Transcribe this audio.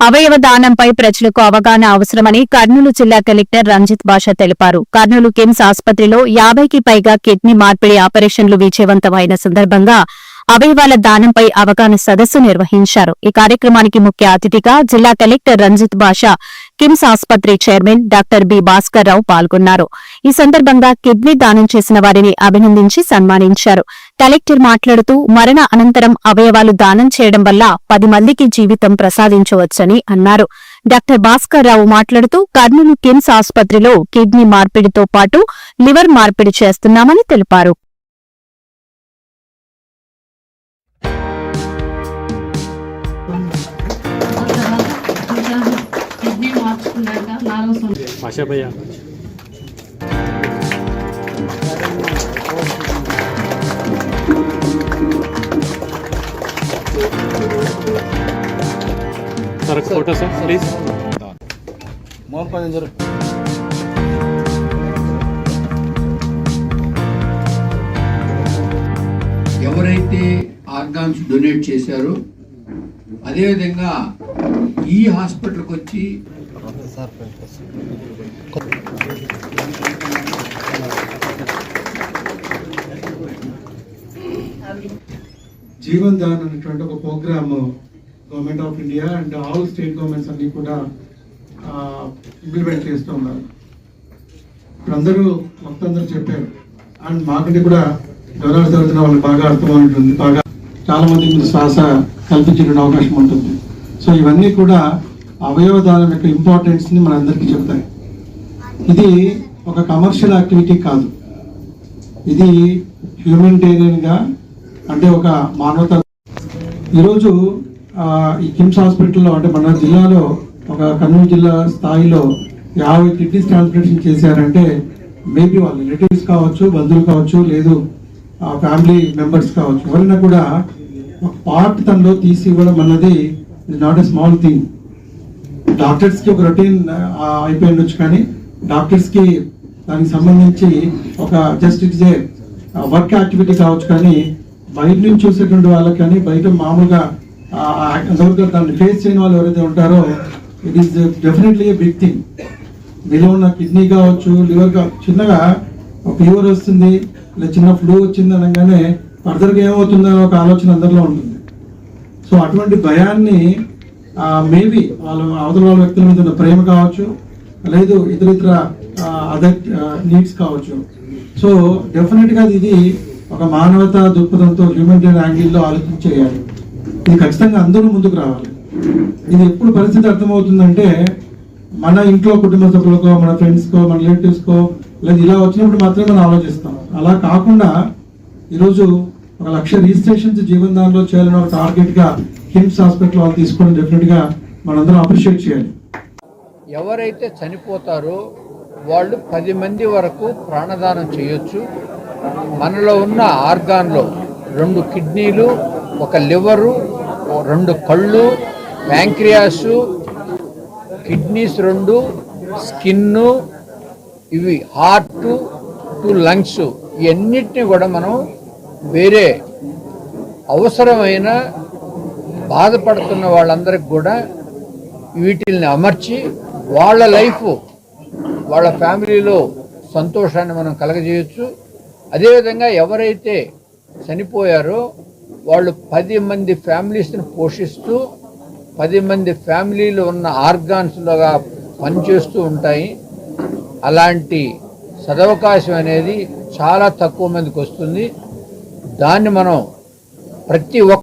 అవయవ దానంపై ప్రజలకు అవగాహన అవసరమని కర్నూలు జిల్లా కలెక్టర్ రంజిత్ బాషా తెలిపారు. కర్నూలు కిమ్స్ ఆసుపత్రిలో యాభైకి పైగా కిడ్నీ మార్పిడి ఆపరేషన్లు విజయవంతమైన సందర్భంగా అవయవాల దానంపై అవగాహన సదస్సు నిర్వహించారు. ఈ కార్యక్రమానికి ముఖ్య అతిథిగా జిల్లా కలెక్టర్ రంజిత్ బాషా కిమ్స్ ఆసుపత్రి chairman doctor B Bhaskar Rao పాల్గొన్నారు. ఈ సందర్భంగా కిడ్నీ దానం చేసిన వారిని అభినందించి సన్మానించారు. కలెక్టర్ మాట్లాడుతూ మరణ అనంతరం అవయవాలు దానం చేయడం వల్ల పది మందికి జీవితం ప్రసాదించవచ్చని అన్నారు. డాక్టర్ భాస్కర్ రావు మాట్లాడుతూ కర్నూలు కిమ్స్ ఆసుపత్రిలో కిడ్నీ మార్పిడితో పాటు లివర్ మార్పిడి చేస్తున్నామని తెలిపారు. ప్లీజ్. మోహన్ పని జరుగు ఎవరైతే ఆర్గాన్స్ డొనేట్ చేశారో అదేవిధంగా ఈ హాస్పిటల్కి వచ్చి జీవన్ దాన్ అనేటువంటి ఒక programme government of India and all state governments అన్ని కూడా ఇంప్లిమెంట్ చేస్తూ ఉన్నారు. ఇప్పుడు అందరూ మొత్తం అందరూ చెప్పారు. అండ్ మాకంటే కూడా జ్వరాలు జరుగుతున్న వాళ్ళకి బాగా అర్థం ఉంటుంది బాగా చాలా మందికి శ్వాస కల్పించే అవకాశం ఉంటుంది. సో ఇవన్నీ కూడా అవయవదానం యొక్క ఇంపార్టెన్స్ని మన మనందరికీ చెప్తాయి. ఇది ఒక కమర్షియల్ యాక్టివిటీ కాదు. ఇది హ్యూమనిటేరియన్గా అంటే ఒక మానవత ఈరోజు ఈ కిమ్స్ హాస్పిటల్లో అంటే మన జిల్లాలో ఒక కర్నూలు జిల్లా స్థాయిలో యాభై కిడ్నీస్ ట్రాన్స్ప్లాంటేషన్ చేశారంటే మేబీ వాళ్ళ రిలేటివ్స్ కావచ్చు బంధువులు కావచ్చు లేదు ఫ్యామిలీ మెంబర్స్ కావచ్చు. ఎవరైనా కూడా ఒక పార్ట్ తనలో తీసి ఇవ్వడం అన్నది is not a small thing డాక్టర్స్కి ఒక రొటీన్ అయిపోయి ఉండొచ్చు కానీ డాక్టర్స్కి దానికి సంబంధించి ఒక just it's a work activity కావచ్చు కానీ బయట నుంచి చూసేటువంటి వాళ్ళకి కానీ బయట మామూలుగా ఆ, దాన్ని ఫేస్ చేయని వాళ్ళు ఎవరైతే ఉంటారో it is definitely a big thing మీలో ఉన్న కిడ్నీ కావచ్చు లివర్ కావచ్చు చిన్నగా ఒక ఫీవర్ వస్తుంది లేదా చిన్న ఫ్లూ వచ్చింది అనగానే ఫర్దర్గా ఏమవుతుందో ఒక ఆలోచన అందరిలో ఉంటుంది. సో అటువంటి భయాన్ని మేబీ వాళ్ళు అవతల వాళ్ళ వ్యక్తుల మీద ఉన్న ప్రేమ కావచ్చు లేదు ఇతర ఇతర అదర్ నీడ్స్ కావచ్చు. సో డెఫినెట్గా ఇది ఒక మానవత దృక్పథంతో హ్యూమనిటైన్ యాంగిల్లో ఆలోచించేయాలి ఇది ఖచ్చితంగా అందరూ ముందుకు రావాలి. ఇది ఎప్పుడు పరిస్థితి అర్థమవుతుందంటే మన ఇంట్లో కుటుంబ సభ్యులకో మన ఫ్రెండ్స్కో మన రిలేటివ్స్కో లేదా ఇలా వచ్చినప్పుడు మాత్రమే మనం ఆలోచిస్తాం. అలా కాకుండా ఈరోజు ఒక లక్ష రిజిస్ట్రేషన్స్ జీవన్ దానిలో చేయాలని ఒక టార్గెట్గా హిమ్స్ హాస్పిటల్ వాళ్ళు తీసుకోవడం డెఫినెట్గా మనందరం అప్రిషియేట్ చేయాలి. ఎవరైతే చనిపోతారో వాళ్ళు పది మంది వరకు ప్రాణదానం చేయొచ్చు. మనలో ఉన్న ఆర్గాన్లో రెండు కిడ్నీలు ఒక లివరు రెండు కళ్ళు ప్యాంక్రియాసు కిడ్నీస్ రెండు స్కిన్ను ఇవి హార్ట్ టు లంగ్స్ ఇవన్నిటిని కూడా మనం వేరే అవసరమైన బాధపడుతున్న వాళ్ళందరికి కూడా వీటిల్ని అమర్చి వాళ్ళ లైఫ్ వాళ్ళ ఫ్యామిలీలో సంతోషాన్ని మనం కలగజేయచ్చు. అదేవిధంగా ఎవరైతే చనిపోయారో వాళ్ళు పది మంది ఫ్యామిలీస్ని పోషిస్తూ పది మంది ఫ్యామిలీలు ఉన్న ఆర్గాన్స్లుగా పనిచేస్తూ ఉంటాయి. అలాంటి సదవకాశం అనేది చాలా తక్కువ మందికి వస్తుంది. దాన్ని మనం ప్రతి ఒక్క